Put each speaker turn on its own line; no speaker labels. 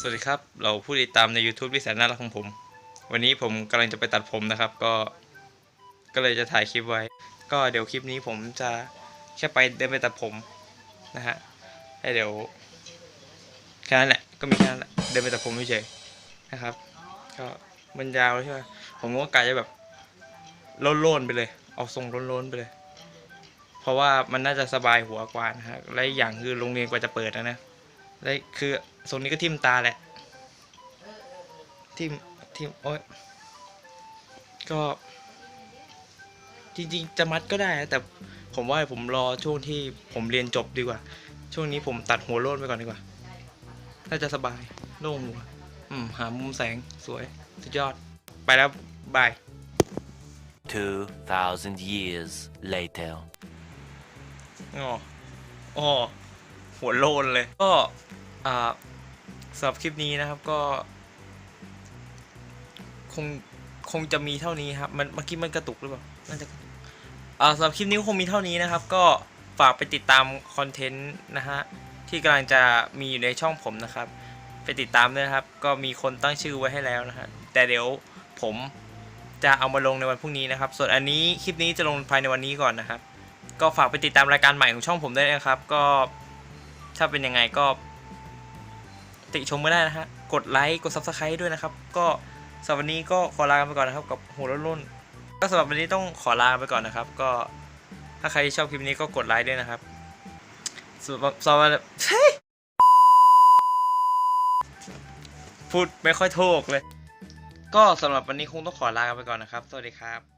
สวัสดีครับ เราผู้ติดตามใน YouTube ที่แสนน่ารักของผม วันนี้ผมกำลังจะไปตัดผมนะครับ ก็ ก็เลยจะถ่ายคลิปไว้ ก็เดี๋ยวคลิปนี้ผมจะแค่ไปเดินไปตัดผมนะฮะแล้เดี๋ยวแค่นั้นแหละก็มีแค่นั้นแหละเดินไปตัดผมเฉยๆนะครับ ก็มันยาวใช่ไหมผมก็กะจะแบบโล่นๆไปเลย เอาทรงโล้นๆไปเลย เพราะว่ามันน่าจะสบายหัวกว่านะฮะและอย่างคือโรงเรียนกว่าจะเปิดนะนะ และคือทรงนี้ก็ทิ่มตาแหละ ทิ่มทิ่มโอ๊ยก็ จริงๆ จะมัดก็ได้นะแต่ผมว่าผมรอช่วงที่ผมเรียนจบดีกว่า ช่วงนี้ผมตัดหัวโล้นไปก่อนดีกว่า น่าจะสบายโล่งหัวอืม หามุมแสงสวย สุดยอด ไปแล้ว บาย
2,000 years later.
อ๋ออ๋อหัวโลนเลย ก็อ่า สำหรับคลิปนี้นะครับก็ คงคงจะมีเท่านี้ครับ มันเมื่อกี้มันกระตุกหรือเปล่า น่าจะกระตุกอ่าสำหรับคลิปนี้คงมีเท่านี้นะครับ ก็ฝากไปติดตามคอนเทนต์นะฮะที่กำลังจะมีอยู่ในช่องผมนะครับ ไปติดตามด้วยครับ ก็มีคนตั้งชื่อไว้ให้แล้วนะฮะแต่เดี๋ยวผมจะเอามาลงในวันพรุ่งนี้นะครับ ส่วนอันนี้คลิปนี้จะลงภายในวันนี้ก่อนนะครับ ก็ฝากไปติดตามรายการใหม่ของช่องผมด้วยนะครับ ก็ถ้าเป็นยังไงก็ ติชมก็ได้นะฮะ กดไลค์กด subscribe ด้วยนะครับ ก็สำหรับวันนี้ก็ขอลาไปก่อนนะครับ กับหัวรุ่น ก็สำหรับวันนี้ต้องขอลาไปก่อนนะครับ ก็ถ้าใครชอบคลิปนี้ก็กดไลค์ด้วยนะครับสำหรับสำหรับพูดไม่ค่อยถูกเลย ก็สำหรับวันนี้คงต้องขอลาไปก่อนนะครับ สวัสดีครับ